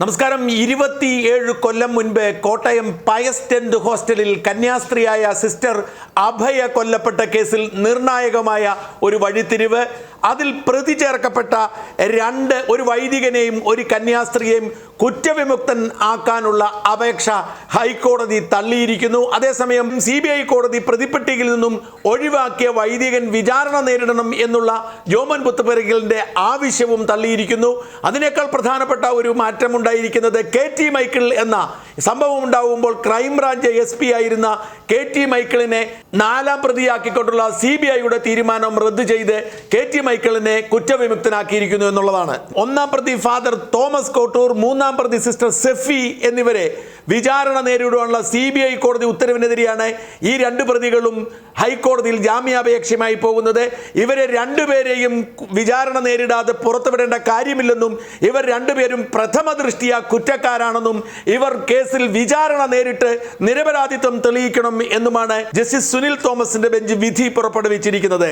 നമസ്കാരം. ഇരുപത്തിയേഴ് കൊല്ലം മുൻപ് കോട്ടയം പയസ് ടെന്റ് ഹോസ്റ്റലിൽ കന്യാസ്ത്രീയായ സിസ്റ്റർ അഭയ കൊല്ലപ്പെട്ട കേസിൽ നിർണായകമായ ഒരു വഴിത്തിരിവ്. അതിൽ പ്രതി ചേർക്കപ്പെട്ട രണ്ട് ഒരു വൈദികനെയും ഒരു കന്യാസ്ത്രീയെയും കുറ്റവിമുക്തൻ ആക്കാനുള്ള അപേക്ഷ ഹൈക്കോടതി തള്ളിയിരിക്കുന്നു. അതേസമയം സി ബി ഐ കോടതി പ്രതിപ്പട്ടികയിൽ നിന്നും ഒഴിവാക്കിയ വൈദികൻ വിചാരണ നേരിടണം എന്നുള്ള ജോമൻ പുത്തുപെരകലിന്റെ ആവശ്യവും തള്ളിയിരിക്കുന്നു. അതിനേക്കാൾ പ്രധാനപ്പെട്ട ഒരു മാറ്റമുണ്ടായിരിക്കുന്നത് കെ ടി മൈക്കിൾ എന്ന സംഭവം ഉണ്ടാവുമ്പോൾ ക്രൈംബ്രാഞ്ച് എസ് പി ആയിരുന്ന കെ ടി മൈക്കിളിനെ നാലാം പ്രതിയാക്കിക്കൊണ്ടുള്ള സി ബി ഐയുടെ തീരുമാനം റദ്ദു ചെയ്ത് കെ ടി മൈക്കിളിനെ കുറ്റവിമുക്തനാക്കിയിരിക്കുന്നു എന്നുള്ളതാണ്. ഒന്നാം പ്രതി ഫാദർ തോമസ് കോട്ടൂർ മൂന്നാം പ്രതി സിസ്റ്റർ സെഫി എന്നിവരെ വിചാരണ നേരിടുവാനുള്ള സി ബി ഐ കോടതി ഉത്തരവിനെതിരെയാണ് ഈ രണ്ട് പ്രതികളും ഹൈക്കോടതിയിൽ ജാമ്യാപേക്ഷയുമായി പോകുന്നത്. ഇവരെ രണ്ടുപേരെയും വിചാരണ നേരിടാതെ പുറത്തുവിടേണ്ട കാര്യമില്ലെന്നും ഇവർ രണ്ടുപേരും പ്രഥമ ദൃഷ്ടിയ കുറ്റക്കാരാണെന്നും ഇവർ കേസിൽ വിചാരണ നേരിട്ട് നിരപരാധിത്വം തെളിയിക്കണം എന്നുമാണ് ജസ്റ്റിസ് സുനിൽ തോമസിന്റെ ബെഞ്ച് വിധി പുറപ്പെടുവിച്ചിരിക്കുന്നത്.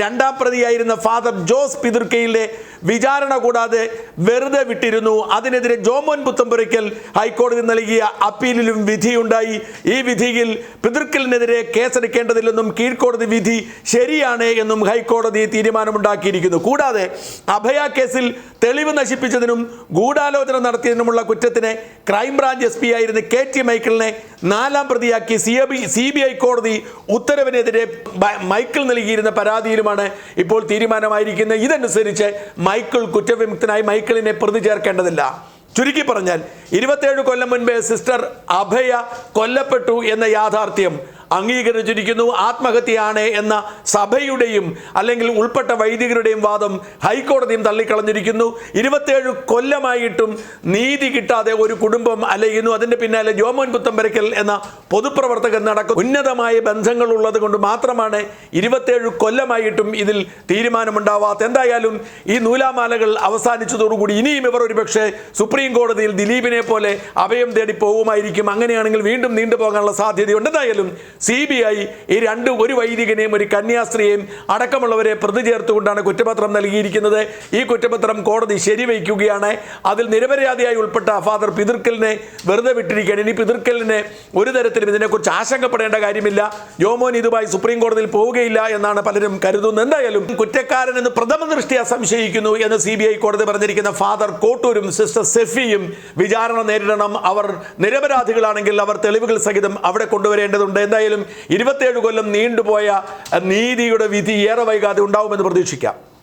രണ്ടാം പ്രതിയായിരുന്ന ഫാദർ ജോസ് പിതുർക്കയിലെ വിചാരണ കൂടാതെ വെറുതെ വിട്ടിരുന്നു. അതിനെതിരെ ജോമോൻ പുത്തമ്പുരയ്ക്കൽ ഹൈക്കോടതി നൽകിയ അപ്പീലിലും വിധിയുണ്ടായി. ഈ വിധിയിൽ പിതൃക്കലിനെതിരെ കേസെടുക്കേണ്ടതില്ലെന്നും കീഴ്ക്കോടതി വിധി ശരിയാണ് എന്നും ഹൈക്കോടതി തീരുമാനമുണ്ടാക്കിയിരിക്കുന്നു. കൂടാതെ അഭയ കേസിൽ തെളിവ് നശിപ്പിച്ചതിനും ഗൂഢാലോചന നടത്തിയതിനുമുള്ള കുറ്റത്തിന് ക്രൈംബ്രാഞ്ച് എസ് പി ആയിരുന്ന കെ ടി മൈക്കിളിനെ നാലാം പ്രതിയാക്കി C B C B I കോടതി ഉത്തരവിനെതിരെ മൈക്കിൾ നൽകിയിരുന്ന പരാതിയിലുമാണ് ഇപ്പോൾ തീരുമാനമായിരിക്കുന്നത്. ഇതനുസരിച്ച് മൈക്കിൾ കുറ്റവിമുക്തനായി മൈക്കിളിനെ പ്രതി ചേർക്കേണ്ടതില്ല. ചുരുക്കി പറഞ്ഞാൽ ഇരുപത്തേഴ് കൊല്ലം മുൻപേ സിസ്റ്റർ അഭയ കൊല്ലപ്പെട്ടു എന്ന യാഥാർത്ഥ്യം അംഗീകരിച്ചിരിക്കുന്നു. ആത്മഹത്യയാണ് എന്ന സഭയുടെയും അല്ലെങ്കിൽ ഉൾപ്പെട്ട വൈദികരുടെയും വാദം ഹൈക്കോടതിയും തള്ളിക്കളഞ്ഞിരിക്കുന്നു. ഇരുപത്തേഴ് കൊല്ലമായിട്ടും നീതി കിട്ടാതെ ഒരു കുടുംബം അലയുന്നു. അതിന്റെ പിന്നാലെ ജോമോൻ പുത്തമ്പരക്കൽ എന്ന പൊതുപ്രവർത്തകൻ നടക്കും ഉന്നതമായ ബന്ധങ്ങൾ ഉള്ളത് കൊണ്ട് മാത്രമാണ് ഇരുപത്തേഴ് കൊല്ലമായിട്ടും ഇതിൽ തീരുമാനമുണ്ടാവാത്ത. എന്തായാലും ഈ നൂലാമാലകൾ അവസാനിച്ചതോടുകൂടി ഇനിയും ഇവർ ഒരുപക്ഷെ സുപ്രീം കോടതിയിൽ ദിലീപിനെ പോലെ അഭയം തേടി പോകുമായിരിക്കും. അങ്ങനെയാണെങ്കിൽ വീണ്ടും നീണ്ടുപോകാനുള്ള സാധ്യതയുണ്ട്. എന്തായാലും സി ബി ഐ ഈ രണ്ട് ഒരു വൈദികനെയും ഒരു കന്യാസ്ത്രീയെയും അടക്കമുള്ളവരെ പ്രതി ചേർത്തുകൊണ്ടാണ് കുറ്റപത്രം നൽകിയിരിക്കുന്നത്. ഈ കുറ്റപത്രം കോടതി ശരിവയ്ക്കുകയാണ്. അതിൽ നിരപരാധിയായി ഉൾപ്പെട്ട ഫാദർ പിതൃക്കലിനെ വെറുതെ വിട്ടിരിക്കുകയാണ്. ഇനി പിതൃക്കലിനെ ഒരു തരത്തിലും ഇതിനെക്കുറിച്ച് ആശങ്കപ്പെടേണ്ട കാര്യമില്ല. ജോമോൻ ഇതുമായി സുപ്രീം കോടതിയിൽ പോവുകയില്ല എന്നാണ് പലരും കരുതുന്നത്. എന്തായാലും കുറ്റക്കാരൻ എന്ന് പ്രഥമ ദൃഷ്ടിയ സംശയിക്കുന്നു എന്ന് സി ബി ഐ കോടതി പറഞ്ഞിരിക്കുന്ന ഫാദർ കോട്ടൂരും സിസ്റ്റർ സെഫിയും വിചാരണ നേരിടണം. അവർ നിരപരാധികളാണെങ്കിൽ അവർ തെളിവുകൾ സഹിതം അവിടെ കൊണ്ടുവരേണ്ടതുണ്ട്. എന്തായാലും ഇരുപത്തേഴ് കൊല്ലം നീണ്ടുപോയ നീതിയുടെ വിധി ഏറെ വൈകാതെ ഉണ്ടാവുമെന്ന് പ്രതീക്ഷിക്കാം.